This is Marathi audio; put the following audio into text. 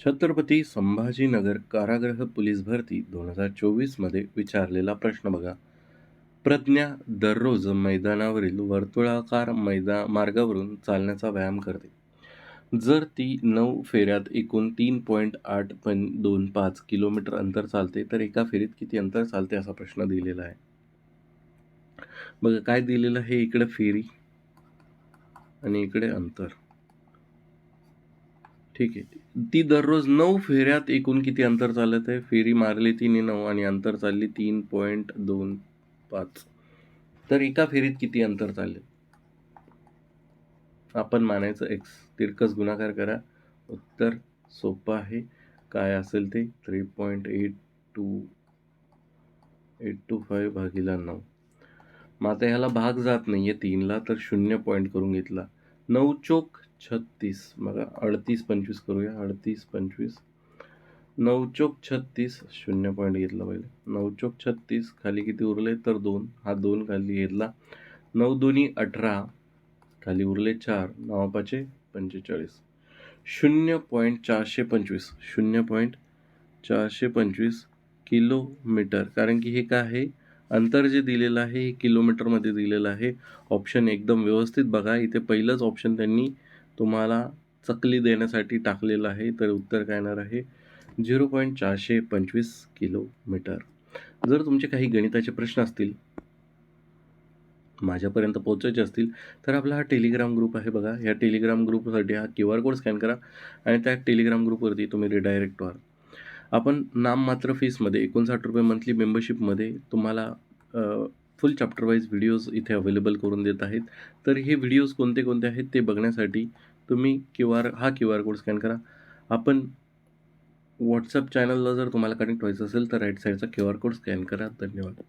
छत्रपती संभाजीनगर कारागृह पोलीस भरती दोन हजार चोवीसमध्ये विचारलेला प्रश्न बघा. प्रज्ञा दररोज मैदानावरील वर्तुळाकार मैदा मार्गावरून चालण्याचा व्यायाम करते. जर ती नऊ फेऱ्यात एकूण तीन पॉईंट आठ पण दोन पाच किलोमीटर अंतर चालते तर एका फेरीत किती अंतर चालते असा प्रश्न दिलेला आहे. बघा काय दिलेलं आहे इकडे फेरी आणि इकडे अंतर? ठीक आहे. ती दररोज नऊ फेऱ्यात एकूण किती अंतर चालत आहे? फेरी मारली तिने नऊ आणि अंतर चालली तीन पॉईंट दोन पाच. तर एका फेरीत किती अंतर चालले? आपण मानायचं एक्स तिरकस गुणाकार करा. उत्तर सोपं आहे. काय असेल ते? Three point eight two eight two five भागीला नऊ. मग आता ह्याला भाग जात नाही आहे तीनला तर शून्य पॉईंट करून घेतला. नऊ चोक छत्तीस. बघा अडतीस पंचवीस करूया. अडतीस पंचवीस. नऊ चोक छत्तीस. शून्य पॉईंट घेतला पहिले. नऊ चोक छत्तीस. खाली किती उरले? तर दोन. हा दोन खाली घेतला. नऊ दोन्ही अठरा. खाली उरले चार. नवापाचे पंचेचाळीस. शून्य पॉईंट चारशे पंचवीस. शून्य पॉईंट चारशे पंचवीस किलोमीटर. कारण की हे काय आहे? अंतर जे दिलेलं आहे हे किलोमीटरमध्ये दिलेलं आहे. ऑप्शन एकदम व्यवस्थित बघा. इथे पहिलंच ऑप्शन त्यांनी तुम्हाला चकली देण्यासाठी टाकलेलं आहे तर उत्तर काय येणार आहे? झिरो पॉईंट चारशे पंचवीस किलोमीटर. जर तुमचे काही गणिताचे प्रश्न असतील माझ्यापर्यंत पोहोचायचे असतील तर आपला हा टेलिग्राम ग्रुप आहे बघा. ह्या टेलिग्राम ग्रुपसाठी हा क्यू आर कोड स्कॅन करा आणि त्या टेलिग्राम ग्रुपवरती तुम्ही रिडायरेक्ट व्हा. आपण नाममात्र फीसमध्ये एकोणसाठ रुपये मंथली मेंबरशिपमध्ये तुम्हाला फुल चॅप्टर वाईज व्हिडिओज इथे अवेलेबल करून देत आहेत. तर हे व्हिडिओज कोणते कोणते आहेत ते बघण्यासाठी तुम्ही क्यू आर हा क्यू आर कोड स्कॅन करा. आपण व्हॉट्सअप चॅनलला जर तुम्हाला कनेक्ट व्हायचं असेल तर राईट साईडचा क्यू आर कोड स्कॅन करा. धन्यवाद.